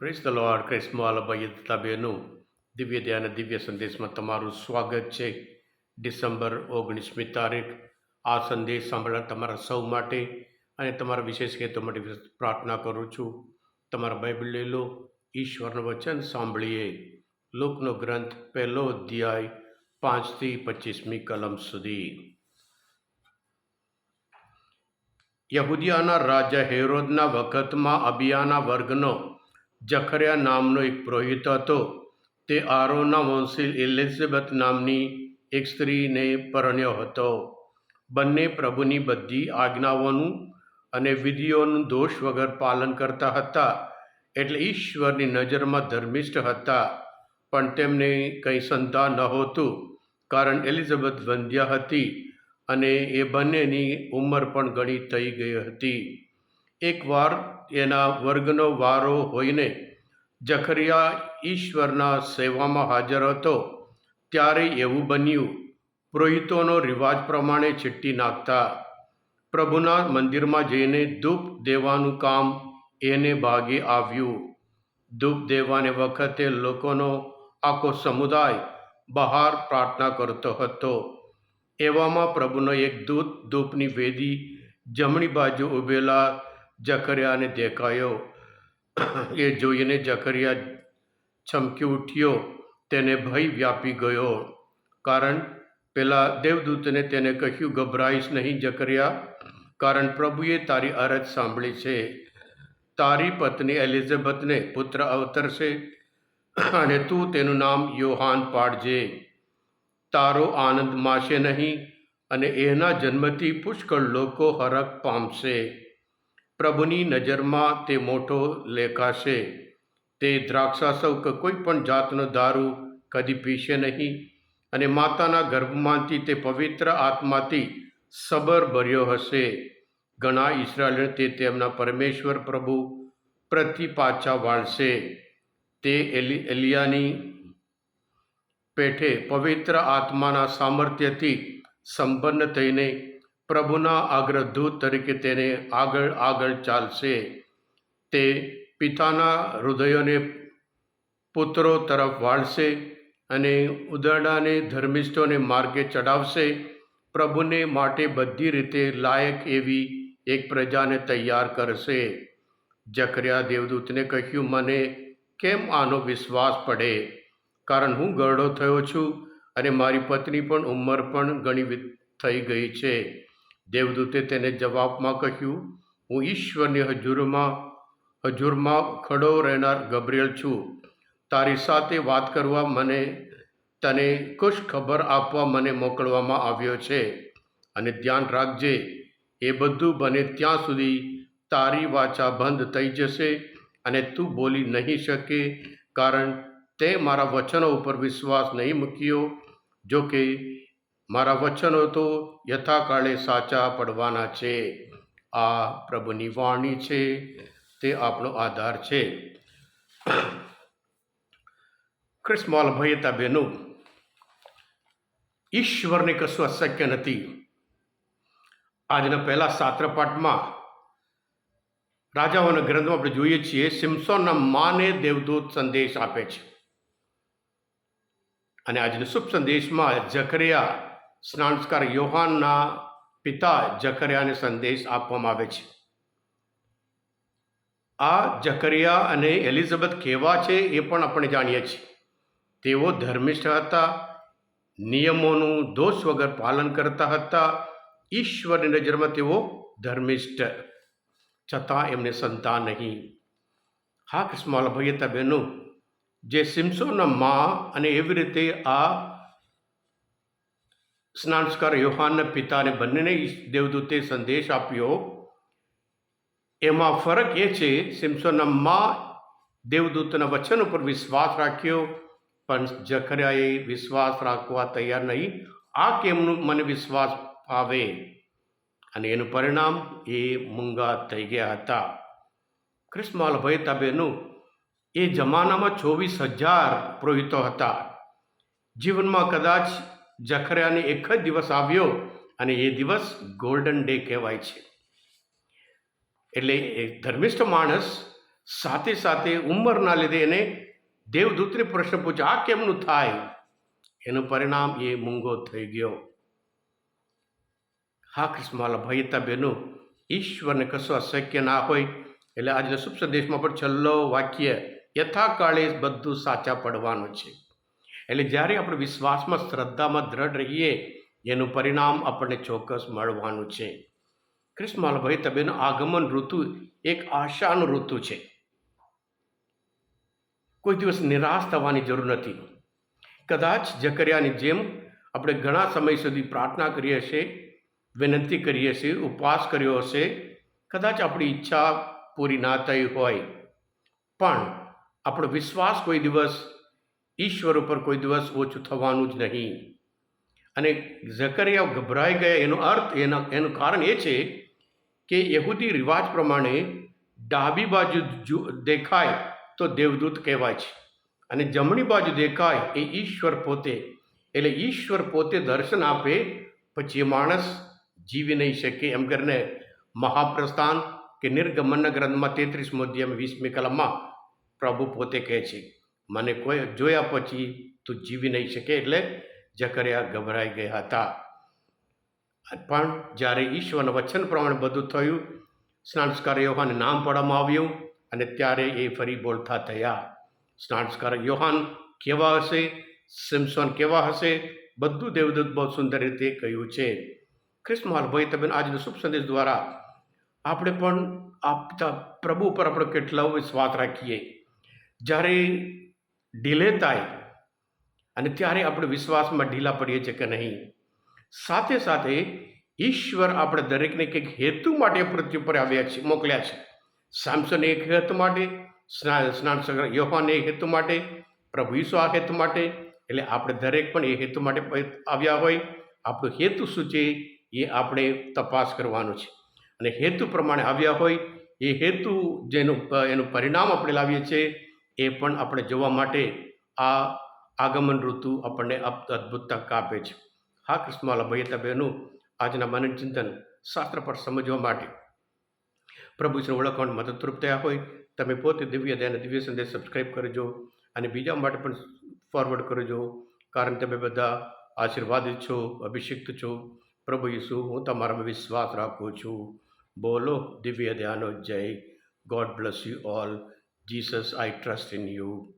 Press the lord ક્રિસ્મોલ ભાઈ બહેનું દિવ્ય ધ્યાન દિવ્ય સંદેશમાં તમારું સ્વાગત છે ડિસેમ્બર ઓગણીસમી તારીખ આ સંદેશ સાંભળવા તમારા સૌ માટે અને તમારા વિશેષ હેતુ માટે પ્રાર્થના કરું છું તમારા બાઇબલ લઈ લો ઈશ્વરનું વચન સાંભળીએ લોકનો ગ્રંથ પહેલો અધ્યાય પાંચથી પચીસમી કલમ સુધી યહુદિયાના રાજા હેરોદના વખતમાં અબિયાના વર્ગનો જખર્યા નામનો એક પુરોહિત હતો. તે આરોના વંશી એલિઝાબેથ નામની એક સ્ત્રીને પરણ્યો હતો. બંને પ્રભુની બધી આજ્ઞાઓનું અને વિધિઓનું દોષ વગર પાલન કરતા હતા. એટલે ઈશ્વરની નજરમાં ધર્મિષ્ઠ હતા. પણ તેમને કંઈ સંતાન નહોતું, કારણ એલિઝાબેથ વંધ્યા હતી અને એ બંનેની ઉંમર પણ ઘણી થઈ ગઈ હતી. એકવાર એના વર્ગનો વારો હોઈને જખરિયા ઈશ્વરના સેવામાં હાજર હતો, ત્યારે એવું બન્યું, પુરોહિતોનો રિવાજ પ્રમાણે છીટી નાખતા, પ્રભુના મંદિરમાં જઈને ધૂપ દેવાનું કામ એને ભાગે આવ્યું. ધૂપ દેવાને વખતે લોકોનો આખો સમુદાય બહાર પ્રાર્થના કરતો હતો. એવામાં પ્રભુનો એક દૂત ધૂપની વેદી જમણી બાજુ ઊભેલા જકરિયાને દેખાયો. એ જોઈને જકરિયા ચમકી ઉઠ્યો. તેને ભય વ્યાપી ગયો. કારણ પેલા દેવદૂતને તેને કહ્યું, ગભરાઈશ નહીં જકરિયા, કારણ પ્રભુએ તારી અરજ સાંભળી છે. તારી પત્ની એલિઝાબેથને પુત્ર અવતરશે અને તું તેનું નામ યોહાન પાડજે. તારો આનંદ માશે નહીં અને એના જન્મથી પુષ્કળ લોકો હરખ પામશે. પ્રભુની નજરમાં તે મોટો લેખાશે. તે દ્રાક્ષાસવ કે કોઈ પણ જાતનો દારૂ કદી પીશે નહીં અને માતાના ગર્ભમાંથી તે પવિત્ર આત્માથી સબર ભર્યો હશે. ઘણા ઈસરાયલ તે તેમના પરમેશ્વર પ્રભુ પ્રતિ પાછા વાળશે. તે એલી, એલિયાની પેઠે પવિત્ર આત્માના સામર્થ્યથી સંપન્ન થઈને પ્રભુના આગ્રહદૂત તરીકે તેને આગળ આગળ ચાલશે. તે પિતાના હૃદયોને પુત્રો તરફ વાળશે અને ઉદરડાને ધર્મિષ્ઠોને માર્ગે ચડાવશે પ્રભુને માટે બધી રીતે લાયક એવી એક પ્રજાને તૈયાર કરશે. જકર્યા દેવદૂતને કહ્યું, મને કેમ આનો વિશ્વાસ પડે? કારણ હું ગરડો થયો છું અને મારી પત્ની પણ ઉંમર પણ ઘણી થઈ ગઈ છે. દેવદૂતે તેને જવાબમાં કહ્યું, હું ઈશ્વરની હજુરમાં હજુરમાં ખડો રહેનાર ગબ્રિયલ છું. તારી સાથે વાત કરવા મને, તને ખુશ ખબર આપવા મને મોકલવામાં આવ્યો છે. અને ધ્યાન રાખજે, એ બધું બને ત્યાં સુધી તારી વાચા બંધ થઈ જશે અને તું બોલી નહીં શકે, કારણ તે મારા વચનો ઉપર વિશ્વાસ નહીં મૂક્યો. જો કે મારા વચનો તો યથાકાળે સાચા પડવાના છે. આ પ્રભુની વાણી છે, તે આપણો આધાર છે. ક્રિસ્મોલ ભયતા બહેનો ઈશ્વરને કશું અશક્ય નથી. આજના પહેલા સાત્રપાઠમાં રાજાઓના ગ્રંથમાં આપણે જોઈએ છીએ, સિમ્સોનના માને દેવદૂત સંદેશ આપે છે. અને આજના શુભ સંદેશમાં જકરિયા સ્નાનસ્કાર યોહાનના પિતા જકરિયાને સંદેશ આપવામાં આવે છે. આ જકરિયા અને એલિઝાબેથ કેવા છે એ પણ આપણે જાણીએ છીએ. તેઓ ધર્મિષ્ઠ હતા, નિયમોનું દોષ વગર પાલન કરતા હતા, ઈશ્વરની નજરમાં તેઓ ધર્મિષ્ઠ, છતાં એમને સંતાન નહીં. હા કિસ્માલ ભૈયતા બહેનો, જે સિમ્સોના મા અને એવી રીતે આ સ્નાનસ્કાર યોહાનના પિતાને બંનેને દેવદૂતે સંદેશ આપ્યો. એમાં ફરક એ છે સિમ્સોના મા દેવદૂતના વચન ઉપર વિશ્વાસ રાખ્યો, પણ જખર્યાએ વિશ્વાસ રાખવા તૈયાર નહીં. આ કેમનું મને વિશ્વાસ આવે? અને એનું પરિણામ એ મૂંગા થઈ ગયા હતા. ક્રિસ્માલ ભયતાબેનું એ જમાનામાં ચોવીસ હજાર પુરોહિતો હતા. જીવનમાં કદાચ જખરિયાને એક જ દિવસ આવ્યો અને એ દિવસ ગોલ્ડન ડે કહેવાય છે. એટલે એ ધર્મિષ્ઠ માણસ સાથે સાથે ઉંમરના લીધે એને દેવદૂતને પ્રશ્ન પૂછ્યો આ કેમનું થાય? એનું પરિણામ એ મૂંગો થઈ ગયો. હા ક્રિસ્માલા ભયતા બહેનો ઈશ્વરને કશું અશક્ય ના હોય, એટલે આજના શુભ સંદેશમાં પણ છેલ્લો વાક્ય, યથાકાળે બધું સાચા પડવાનું છે. એટલે જ્યારે આપણે વિશ્વાસમાં, શ્રદ્ધામાં દ્રઢ રહીએ, એનું પરિણામ આપણને ચોક્કસ મળવાનું છે. કૃષ્ણમાલભાઈ તબેનું આગમન ઋતુ એક આશાનું ઋતુ છે. કોઈ દિવસ નિરાશ થવાની જરૂર નથી. કદાચ જકરિયાની જેમ આપણે ઘણા સમય સુધી પ્રાર્થના કરીએ છીએ વિનંતી કરીએ છીએ ઉપવાસ કર્યો હશે, કદાચ આપણી ઈચ્છા પૂરી ના થઈ હોય. પણ આપણો વિશ્વાસ કોઈ દિવસ ઈશ્વર ઉપર કોઈ દિવસ ઓછું થવાનું જ નહીં. અને ઝકરિયા ગભરાઈ ગયા. એનો અર્થ એના, એનું કારણ એ છે કે યહૂદી રિવાજ પ્રમાણે ડાબી બાજુ દેખાય તો દેવદૂત કહેવાય છે. અને જમણી બાજુ દેખાય એ ઈશ્વર પોતે. એટલે ઈશ્વર પોતે દર્શન આપે, પછી એ માણસ જીવી નહીં શકે. એમ કરીને મહાપ્રસ્થાન કે નિર્ગમનના ગ્રંથમાં તેત્રીસ અધ્યાય વીસમી કલમમાં પ્રભુ પોતે કહે છે. મને કોઈ જોયા પછી તું જીવી નહીં શકે એટલે જકરિયા ગભરાઈ ગયા હતા. પણ જ્યારે ઈશ્વરના વચન પ્રમાણે બધું થયું, સ્નાનસ્કાર યોહાન નામ પાડવામાં આવ્યું અને ત્યારે એ ફરી બોલતા થયા, સ્નાનસ્કાર યોહાન, કેવા હશે? સિમસોન કેવા હશે? બધું દેવદૂત બહુ સુંદર રીતે કહ્યું છે. ખ્રિસ્મહાલ ભાઈ તમે આજનો શુભ સંદેશ દ્વારા આપણે પણ આપતા પ્રભુ પર આપણો કેટલો વિશ્વાસ રાખીએ. જ્યારે ડિલે થાય અને ત્યારે આપણે વિશ્વાસમાં ઢીલા પડીએ છીએ કે નહીં. સાથે સાથે ઈશ્વર આપણે દરેકને કંઈક હેતુ માટે પૃથ્વી પર આવ્યા છે, મોકલ્યા છે. સામસન એક હેતુ માટે સ્નાન યોહાન એ હેતુ માટે, પ્રભુ ઈસુ આ હેતુ માટે, એટલે આપણે દરેક પણ એ હેતુ માટે આવ્યા હોય. આપણો હેતુ શું છે એ આપણે તપાસ કરવાનો છે. અને હેતુ પ્રમાણે આવ્યા હોય, એ હેતુ જેનું, એનું પરિણામ આપણે લાવીએ છીએ એ પણ આપણે જોવા માટે આ આગમન ઋતુ આપણને અદ્ભુત તક આપે છે. હા, કૃષ્ણમાલા ભૈયતા બહેનું, આજના મનન ચિંતન શાસ્ત્ર પર સમજવા માટે. પ્રભુશ્રી ઓળખવાનું મદદરૂપ થયા હોય, તમે પોતે દિવ્ય દયાને દિવ્ય સંદેશ સબસ્ક્રાઈબ કરજો અને બીજા માટે પણ ફોરવર્ડ કરજો, કારણ તમે બધા આશીર્વાદિત છો, અભિષિક્ત છો. પ્રભુ ઈસુ, હું તમારામાં વિશ્વાસ રાખું છું. બોલો, દિવ્ય દયાનો જય. God bless you all Jesus, I trust in you.